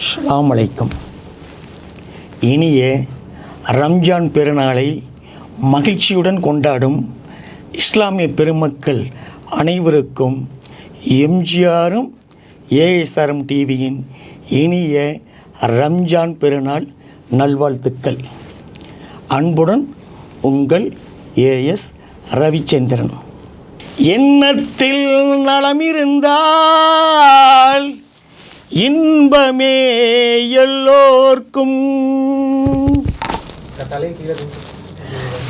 அஸ்ஸலாமு அலைக்கும். இனிய ரம்ஜான் பெருநாளை மகிழ்ச்சியுடன் கொண்டாடும் இஸ்லாமிய பெருமக்கள் அனைவருக்கும் எம்ஜிஆரும் ஏஎஸ்ஆர்எம் டிவியின் இனிய ரம்ஜான் பெருநாள் நல்வாழ்த்துக்கள். அன்புடன் உங்கள் ஏஎஸ் ரவிச்சந்திரன். எண்ணத்தில் நலமிருந்தால் இன்பமே எல்லோர்க்கும்.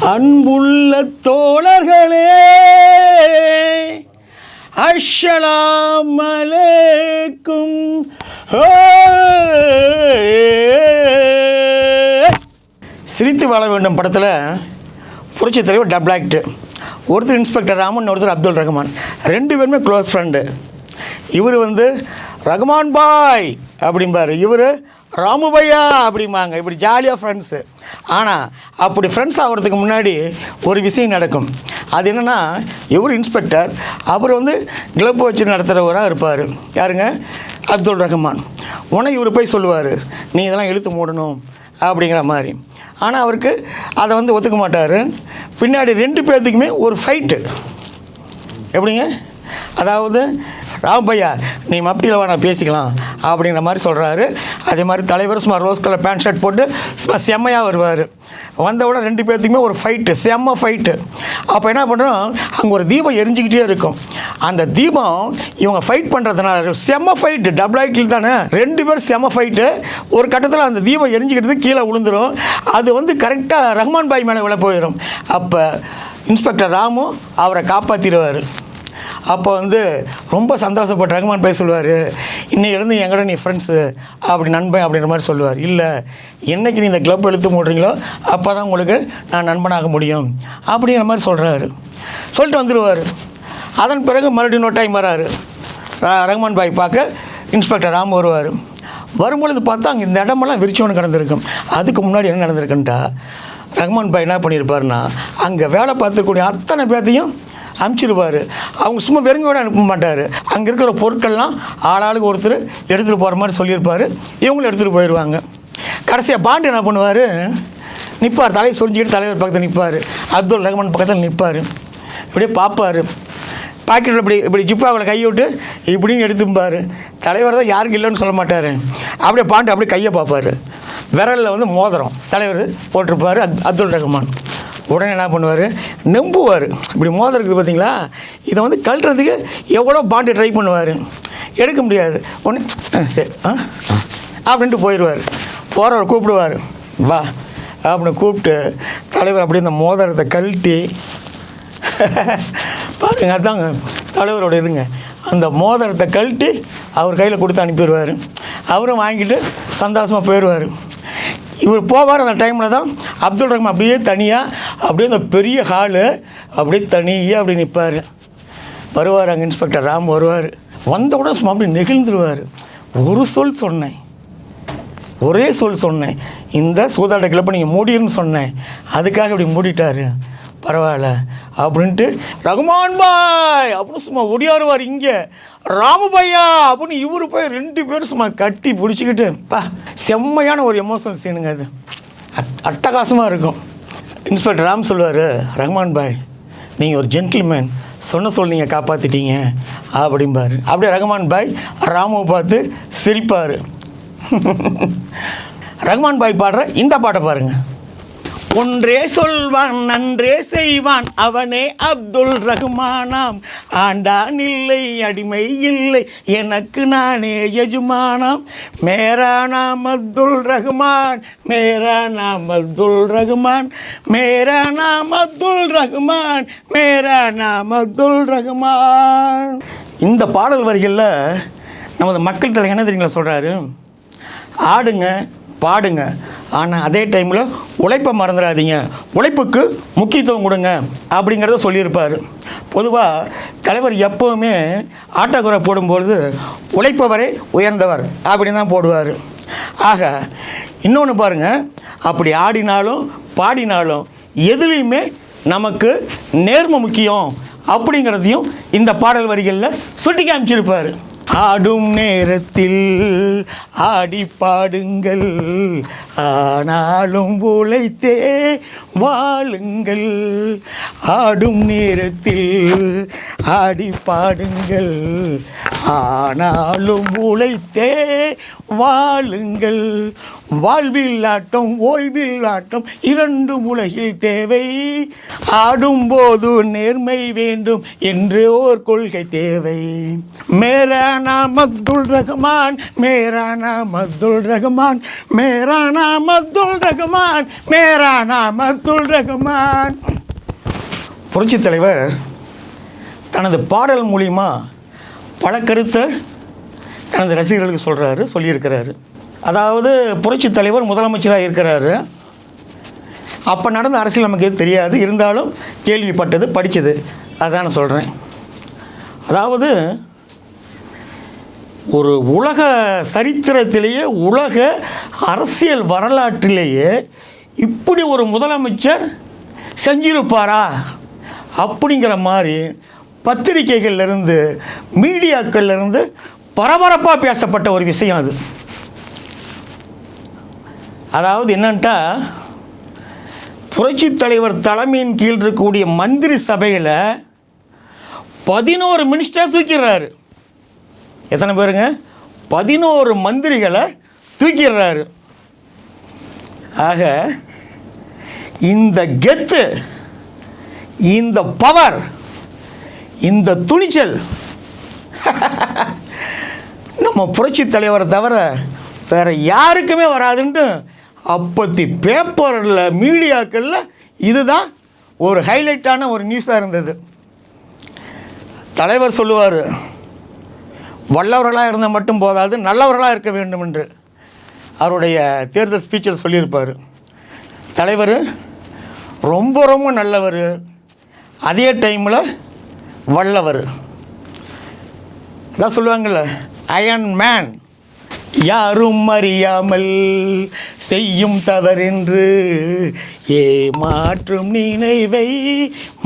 அன்புள்ள தோழர்களே அஷலாமலேக்கும் சிரித்து வாழ வேண்டும் படத்தில். புரட்சி தலைவர் டபுள் ஆக்ட். ஒருத்தர் இன்ஸ்பெக்டர் ராமன் ஒருத்தர் அப்துல் ரஹ்மான். ரெண்டு பேருமே க்ளோஸ் ஃப்ரெண்டு. இவர் வந்து ரகுமான் பாய் அப்படிம்பாரு. இவர் ராமு பையா அப்படிம்பாங்க. இப்படி ஜாலியாக ஃப்ரெண்ட்ஸு ஆனால் அப்படி ஃப்ரெண்ட்ஸ் ஆகிறதுக்கு முன்னாடி ஒரு விஷயம் நடக்கும். அது என்னென்னா இவர் இன்ஸ்பெக்டர் அவர் வந்து கிளப் வச்சு நடத்துகிறவராக இருப்பார். யாருங்க? அப்துல் ரஹ்மான் உடனே இவர் போய் சொல்லுவார் நீ இதெல்லாம் எழுத்து மூடணும் அப்படிங்கிற மாதிரி. ஆனால் அவருக்கு அதை வந்து ஒத்துக்க மாட்டார். பின்னாடி ரெண்டு பேர்த்துக்குமே ஒரு ஃபைட்டு எப்படிங்க? அதாவது ராம்பையா நீ மப்டியில் வேணா பேசிக்கலாம் அப்படிங்கிற மாதிரி சொல்கிறாரு அதே மாதிரி தலைவர் சும்மா ரோஸ் கலர் பேண்ட் ஷர்ட் போட்டு சும்மா செம்மையாக வருவார். வந்தவுடன் ரெண்டு பேர்த்துக்குமே ஒரு ஃபைட்டு செம்ம ஃபைட்டு அப்போ என்ன பண்ணுறோம் அங்கே ஒரு தீபம் எரிஞ்சிக்கிட்டே இருக்கும். அந்த தீபம் இவங்க ஃபைட் பண்ணுறதுனால செம்ம ஃபைட்டு டபுள் ஐக்கில் தானே? ரெண்டு பேரும் செம்ம ஃபைட்டு ஒரு கட்டத்தில் அந்த தீபம் எரிஞ்சிக்கிட்டு கீழே விழுந்துடும் அது வந்து கரெக்டாக ரஹ்மான் பாய் மேலே விழ போயிடும் அப்போ இன்ஸ்பெக்டர் ராமு அவரை காப்பாற்றிடுவார் அப்போ வந்து ரொம்ப சந்தோஷப்பட்டு ரகுமான் போய் சொல்லுவார் இன்னையிலேருந்து எங்கட நீ ஃப்ரெண்ட்ஸு அப்படி நண்பன் அப்படின்ற மாதிரி சொல்லுவார். இல்லை என்னைக்கு நீ இந்த கிளப் எழுத்து மூடுறீங்களோ அப்போ தான் உங்களுக்கு நான் நண்பனாக முடியும் அப்படிங்கிற மாதிரி சொல்கிறாரு சொல்லிட்டு வந்துடுவார் அதன் பிறகு மறுபடியும் இன்னொரு டைம் வராரு. ரகுமான் பாய் பார்க்க இன்ஸ்பெக்டர் ராம் வருவார். வரும்பொழுது பார்த்தா அங்கே இந்த இடமெல்லாம் விரிச்சோன்னு கிடந்திருக்கும். அதுக்கு முன்னாடி என்ன நடந்திருக்குன்ட்டா ரஹ்மான் பாய் என்ன பண்ணியிருப்பாருன்னா அங்கே வேலை பார்த்துக்கூடிய அத்தனை பேர்த்தையும் அனுப்பிச்சிருப்பார் அவங்க சும்மா வெறுங்கோட அனுப்ப மாட்டார். அங்கே இருக்கிற பொருட்கள்லாம் ஆளாளுக்கு ஒருத்தர் எடுத்துகிட்டு போகிற மாதிரி சொல்லியிருப்பார். இவங்களும் எடுத்துகிட்டு போயிடுவாங்க கடைசியாக பாண்டு என்ன பண்ணுவார்? நிற்பார் தலையை சொரிஞ்சிக்கிட்டு தலைவர் பக்கத்தில் நிற்பார் அப்துல் ரஹ்மான் பக்கத்தில் நிற்பார் இப்படியே பார்ப்பார். பாக்கெட்டில் இப்படி இப்படி ஜிப்பாவில் கையை விட்டு இப்படின்னு எடுத்துப்பார். தலைவர் தான் யாருக்கு இல்லைன்னு சொல்ல மாட்டார். அப்படியே பாண்டு அப்படியே கையை பார்ப்பார். விரலில் வந்து மோதிரம். தலைவர் போட்டிருப்பார் அப் அப்துல் ரஹ்மான். உடனே என்ன பண்ணுவார்? நம்புவார். இப்படி மோதிரம் இருக்குது பார்த்தீங்களா இதை வந்து கழட்டுறதுக்கு எவ்வளோ பாண்டு ட்ரை பண்ணுவார்? எடுக்க முடியாது. உடனே சரி ஆ ஆ, அப்படின்ட்டு போயிடுவார். போகிறவர் கூப்பிடுவார். வா அப்படின்னு கூப்பிட்டு தலைவர் அப்படியே இந்த மோதிரத்தை கழட்டி பாருங்க அதாங்க தலைவரோட இதுங்க. அந்த மோதிரத்தை கழட்டி அவர் கையில் கொடுத்து அனுப்பிடுவார். அவரும் வாங்கிட்டு சந்தோஷமாக போயிடுவார். இவர் போவார் அந்த டைமில் தான் அப்துல் ரஹ்மான் அப்படியே தனியாக அப்படியே அந்த பெரிய ஹாலு அப்படியே தனியாக அப்படி நிற்பார் வருவார் அங்கே இன்ஸ்பெக்டர் ராம் வருவார். வந்த உடனே சும்மா அப்படி நெகிழ்ந்துருவார். ஒரு சொல் சொன்னேன். ஒரே சொல் சொன்னேன். இந்த சூதாட்ட கிளப்பை நீங்கள் மூடிருன்னு சொன்னேன். அதுக்காக இப்படி மூடிட்டார். பரவாயில்ல அப்படின்ட்டு ரகுமான் பாய் அப்படின்னு சும்மா ஒடியாருவார் இங்கே. ராமு பையா அப்படின்னு இவரு போய் ரெண்டு பேரும் சும்மா கட்டி பிடிச்சிக்கிட்டு பா செம்மையான ஒரு எமோஷனல் சீனுங்க அது. அட்டகாசமாக இருக்கும். இன்ஸ்பெக்டர் ராம் சொல்லுவார் ரஹ்மான் பாய் நீங்கள் ஒரு ஜென்டில்மேன் சொன்ன சொல் நீங்கள் காப்பாற்றிட்டீங்க அப்படிம்பார். அப்படியே ரகுமான் பாய் ராமுவை பார்த்து சிரிப்பார். ரகுமான் பாய் பாடுற இந்த பாட்டை பாருங்கள் ஒன்றே சொல்வான் நன்றே செய்வான். அவனே அப்துல் ரஹ்மானாம். ஆண்டான் இல்லை அடிமை இல்லை எனக்கு நானே எஜுமானாம். மேரா நாம் அப்துல் ரஹ்மான் மேரா நாம் அப்துல் ரஹ்மான். மேரா நாம் அப்துல் ரஹ்மான் மேரா நாம் அப்துல் ரஹ்மான். இந்த பாடல் வரிகளில் நமது மக்கள் தலைவர் என்ன தெரியுங்களா சொல்கிறாரு ஆடுங்க பாடுங்க. ஆனால் அதே டைமில் உழைப்பை மறந்துடாதீங்க. உழைப்புக்கு முக்கியத்துவம் கொடுங்க அப்படிங்கிறத சொல்லியிருப்பார். பொதுவாக தலைவர் எப்போவுமே ஆட்டோகிராஃப் போடும்பொழுது உழைப்பவரே உயர்ந்தவர் அப்படின்னு தான் போடுவார். ஆக இன்னொன்று பாருங்கள் அப்படி ஆடினாலும் பாடினாலும் எதுலேயுமே நமக்கு நேர்மை முக்கியம் அப்படிங்கிறதையும் இந்த பாடல் வரிகளில் சுட்டி காமிச்சிருப்பார். ஆடும் நேரத்தில் ஆடி பாடுங்கள். ஆனாலும் உழைத்தே வாழுங்கள். ஆடும் நேரத்தில் ஆடி பாடுங்கள். ஆனாலும் உழைத்தே வாழுங்கள். வாழ்வில் ஆட்டம் ஓய்வில் ஆட்டம் இரண்டும் உலகில் தேவை. ஆடும்போது நேர்மை வேண்டும் என்று ஓர் கொள்கை தேவை. மேலான நாம் அப்துல் ரஹ்மான் மேரா நாம் அப்துல் ரஹ்மான் மேரா நாம் அப்துல் ரஹ்மான் மேரா நாம் அப்துல் ரஹ்மான். புரட்சித் தலைவர் தனது பாடல் மூலிமா பல கருத்தை தனது ரசிகர்களுக்கு சொல்கிறாரு சொல்லியிருக்கிறாரு. அதாவது புரட்சி தலைவர் முதலமைச்சராக இருக்கிறாரு. அப்போ நடந்த அரசியல் நமக்கு தெரியாது. இருந்தாலும் கேள்விப்பட்டது படித்தது அதான் நான் சொல்கிறேன் அதாவது ஒரு உலக சரித்திரத்திலேயே உலக அரசியல் வரலாற்றிலேயே இப்படி ஒரு முதலமைச்சர் செஞ்சிருப்பாரா? அப்படிங்கிற மாதிரி பத்திரிகைகள்லேருந்து மீடியாக்கள்லேருந்து பரபரப்பாக பேசப்பட்ட ஒரு விஷயம் அது. அதாவது என்னன்ட்டா புரட்சித் தலைவர் தலைமையின் கீழ் இருக்கக்கூடிய மந்திரி சபையில் பதினோரு மினிஸ்டர் தூக்கிடுறாரு. எத்தனை பேருங்க? பதினோரு மந்திரிகளை தூக்கிடுறாரு. ஆக இந்த கெத்து இந்த பவர் இந்த துணிச்சல் நம்ம புரட்சி தலைவரை தவிர வேற யாருக்குமே வராதுன்ட்டு அப்பத்தி பேப்பரில் மீடியாக்களில் இதுதான் ஒரு ஹைலைட்டான ஒரு நியூஸாக இருந்தது. தலைவர் சொல்லுவார் வல்லவர்களாக இருந்தால் மட்டும் போதாது நல்லவர்களாக இருக்க வேண்டும் என்று அவருடைய தேர்தல் ஸ்பீச்சில் சொல்லியிருப்பார். தலைவர் ரொம்ப ரொம்ப நல்லவர். அதே டைமில் வல்லவர். அதான் சொல்லுவாங்கள்ல அயன் மேன் யாரும் அறியாமல் செய்யும் தவறென்று ஏமாற்றும் நினைவை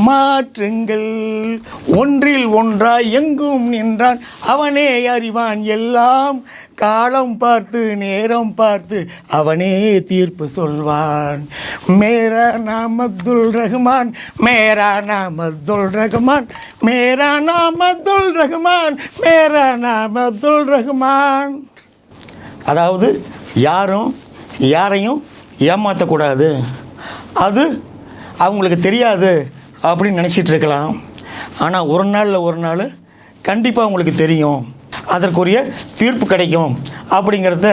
மாற்றுங்கள். ஒன்றில் ஒன்றாய் எங்கும் நின்றான் அவனே அறிவான் எல்லாம். காலம் பார்த்து நேரம் பார்த்து அவனே தீர்ப்பு சொல்வான். மேரா நாம் அப்துல் ரஹ்மான் மேரா நாம் அப்துல் ரஹ்மான் மேரா நாம் அப்துல் ரஹ்மான் மேரா நாம் அப்துல் ரஹ்மான். அதாவது யாரும் யாரையும் ஏமாற்றக்கூடாது அது அவங்களுக்கு தெரியாது அப்படின்னு நினச்சிட்டு இருக்கலாம். ஆனால் ஒரு நாளில் ஒரு நாள் கண்டிப்பாக உங்களுக்கு தெரியும். அதற்குரிய தீர்ப்பு கிடைக்கும் அப்படிங்கிறத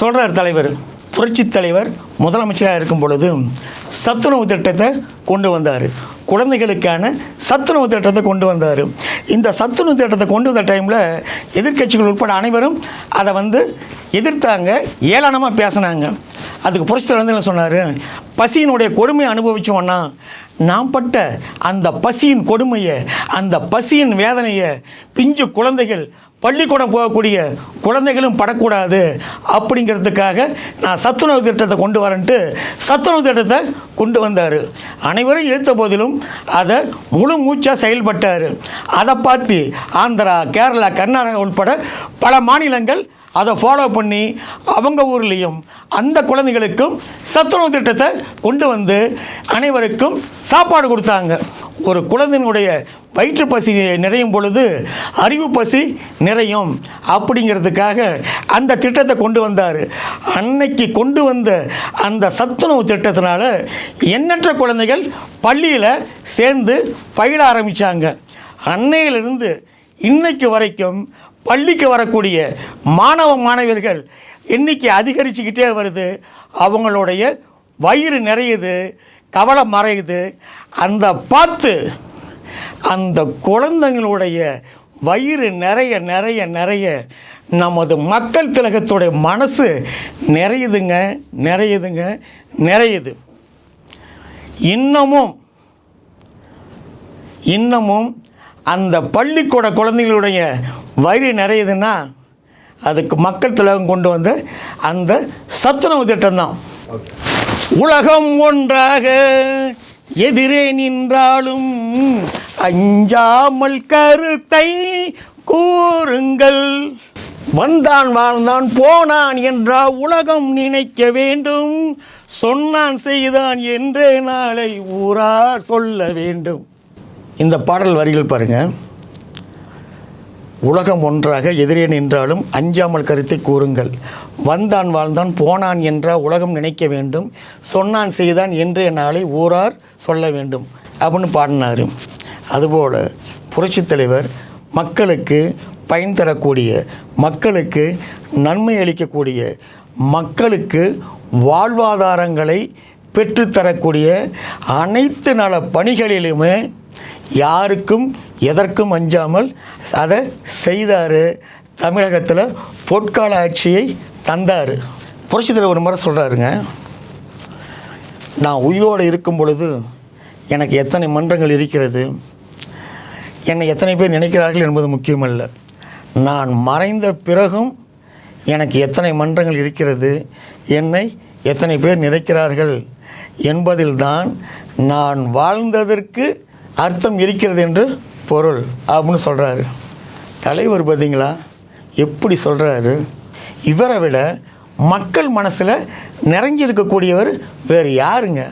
சொல்கிறார் தலைவர். புரட்சித் தலைவர் முதலமைச்சராக இருக்கும் பொழுது சத்துணவு திட்டத்தை கொண்டு வந்தார். குழந்தைகளுக்கான சத்துணவு திட்டத்தை கொண்டு வந்தார். இந்த சத்துணவு திட்டத்தை கொண்டு வந்த டைமில் எதிர்க்கட்சிகள் உட்பட அனைவரும் அதை வந்து எதிர்த்தாங்க ஏளனமாக பேசினாங்க. அதுக்கு புரட்சி தலைவர் வந்து சொன்னார்? பசியினுடைய கொடுமையை அனுபவிச்சோன்னா நாம் பட்ட அந்த பசியின் கொடுமையை அந்த பசியின் வேதனையை பிஞ்சு குழந்தைகள் பள்ளிக்கூடம் போகக்கூடிய குழந்தைகளும் படக்கூடாது அப்படிங்கிறதுக்காக நான் சத்துணவு திட்டத்தை கொண்டு வரேன்ட்டு சத்துணவு திட்டத்தை கொண்டு வந்தார். அனைவரும் எதிர்த்த போதிலும் அதை முழு மூச்சாக செயல்பட்டார். அதை பார்த்து ஆந்திரா கேரளா கர்நாடகா உட்பட பல மாநிலங்கள் அதை ஃபாலோ பண்ணி அவங்க ஊர்லேயும் அந்த குழந்தைகளுக்கும் சத்துணவு திட்டத்தை கொண்டு வந்து அனைவருக்கும் சாப்பாடு கொடுத்தாங்க. ஒரு குழந்தையினுடைய வயிற்று பசி நிறையும் பொழுது அறிவு பசி நிறையும். அப்படிங்கிறதுக்காக அந்த திட்டத்தை கொண்டு வந்தார். அன்னைக்கு கொண்டு வந்த அந்த சத்துணவு திட்டத்தினால எண்ணற்ற குழந்தைகள் பள்ளியில் சேர்ந்து பயில ஆரம்பித்தாங்க அன்னையிலிருந்து இன்னைக்கு வரைக்கும் பள்ளிக்கு வரக்கூடிய மாணவ மாணவியர்கள் எண்ணிக்கை அதிகரிச்சுக்கிட்டே வருது. அவங்களுடைய வயிறு நிறையுது. கவலை மறையுது. அந்த பார்த்து அந்த குழந்தைங்களுடைய வயிறு நிறைய நிறைய நிறைய நமது மக்கள் திலகத்துடைய மனசு நிறையுதுங்க நிறையுதுங்க நிறையுது. இன்னமும் இன்னமும் அந்த பள்ளிக்கூட குழந்தைங்களுடைய வயிறு நிறையுதுன்னா அதுக்கு மக்கள் திலகம் கொண்டு வந்த அந்த சத்துணவு திட்டம்தான். உலகம் ஒன்றாக எதிரே நின்றாலும் அஞ்சாமல் கருத்தை கூறுங்கள். வந்தான் வாழ்ந்தான் போனான் என்றா உலகம் நினைக்க வேண்டும். சொன்னான் செய்தான் என்றே நாளை ஊரார் சொல்ல வேண்டும். இந்த பாடல் வரிகள் பாருங்கள் உலகம் ஒன்றாக எதிரே நின்றாலும் அஞ்சாமல் கருத்தை கூறுங்கள். வந்தான் வாழ்ந்தான் போனான் என்றால் உலகம் நினைக்க வேண்டும். சொன்னான் செய்தான் என்றே நாளை ஊரார் சொல்ல வேண்டும். அப்படின்னு பாடினார். அதுபோல் புரட்சித் தலைவர் மக்களுக்கு பயன் தரக்கூடிய மக்களுக்கு நன்மை அளிக்கக்கூடிய மக்களுக்கு வாழ்வாதாரங்களை பெற்றுத்தரக்கூடிய அனைத்து நல பணிகளிலுமே யாருக்கும் எதற்கும் அஞ்சாமல் அதை செய்தார். தமிழகத்தில் பொற்கால ஆட்சியை தந்தார். புரட்சித் தலைவர் ஒரு முறை சொல்கிறாருங்க நான் உயிரோடு இருக்கும் பொழுது எனக்கு எத்தனை மன்றங்கள் இருக்கிறது? என்னை எத்தனை பேர் நினைக்கிறார்கள் என்பது முக்கியமல்ல. நான் மறைந்த பிறகும் எனக்கு எத்தனை மன்றங்கள் இருக்கிறது? என்னை எத்தனை பேர் நினைக்கிறார்கள்? என்பதில்தான் நான் வாழ்ந்ததற்கு அர்த்தம் இருக்கிறது என்று பொருள் அப்படின்னு சொல்கிறாரு தலைவர் பார்த்தீங்களா? எப்படி சொல்கிறாரு இவரை விட மக்கள் மனசில் நிறைஞ்சிருக்கக்கூடியவர் வேறு யாருங்க?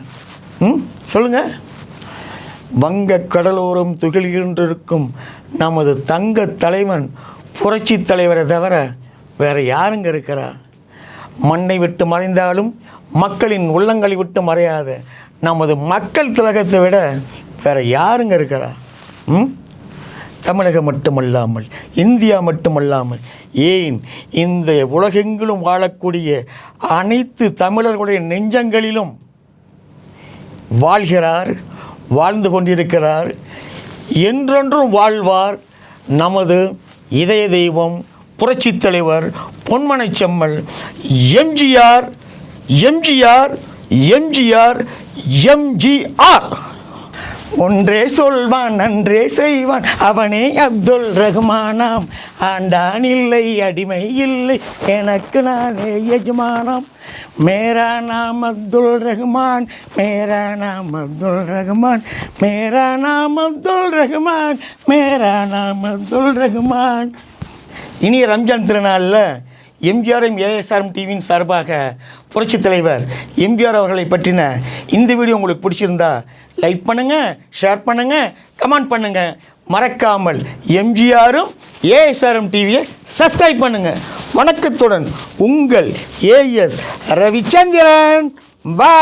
ம்? சொல்லுங்கள் வங்க கடலோரம் துகில்கின்றிருக்கும் நமது தங்க தலைவன் புரட்சி தலைவரை தவிர வேறு யாருங்க இருக்கிறா? மண்ணை விட்டு மறைந்தாலும் மக்களின் உள்ளங்களை விட்டு மறையாத நமது மக்கள் திலகத்தை விட வேறு யாருங்க இருக்கிறா? ம்? தமிழகம் மட்டுமல்லாமல் இந்தியா மட்டுமல்லாமல் ஏன் இந்த உலகெங்கிலும் வாழக்கூடிய அனைத்து தமிழர்களுடைய நெஞ்சங்களிலும் வாழ்கிறார் வாழ்ந்து கொண்டிருக்கிறார் என்றென்றும் வாழ்வார் நமது இதய தெய்வம் புரட்சித் தலைவர் பொன்மனை செம்மல் எம்ஜிஆர் எம்ஜிஆர் எம்ஜிஆர் எம்ஜிஆர். ஒன்றே சொல்வான் நன்றே செய்வான். அவனே அப்துல் ரஹ்மானாம். ஆண்டான் இல்லை அடிமை இல்லை எனக்கு நானே எஜமானாம் மேரா நாம் அப்துல் ரஹ்மான் மேரா நாம் அப்துல் ரஹ்மான். மேரா நாம் அப்துல் ரஹ்மான் மேரா நாம் அப்துல் ரஹ்மான். இனி ரம்ஜான் திருநாளில் எம்ஜிஆரும் ஏஎஸ்ஆர்எம் டிவியின் சார்பாக புரட்சித் தலைவர் எம்ஜிஆர் அவர்களை பற்றின இந்த வீடியோ உங்களுக்கு பிடிச்சிருந்தா லைக் பண்ணுங்கள் ஷேர் பண்ணுங்கள் கமெண்ட் பண்ணுங்கள் மறக்காமல் எம்ஜிஆரும் ஏஎஸ்ஆர்எம் டிவியை சப்ஸ்கிரைப் பண்ணுங்கள் வணக்கத்துடன் உங்கள் ஏஎஸ் ரவிச்சந்திரன். பா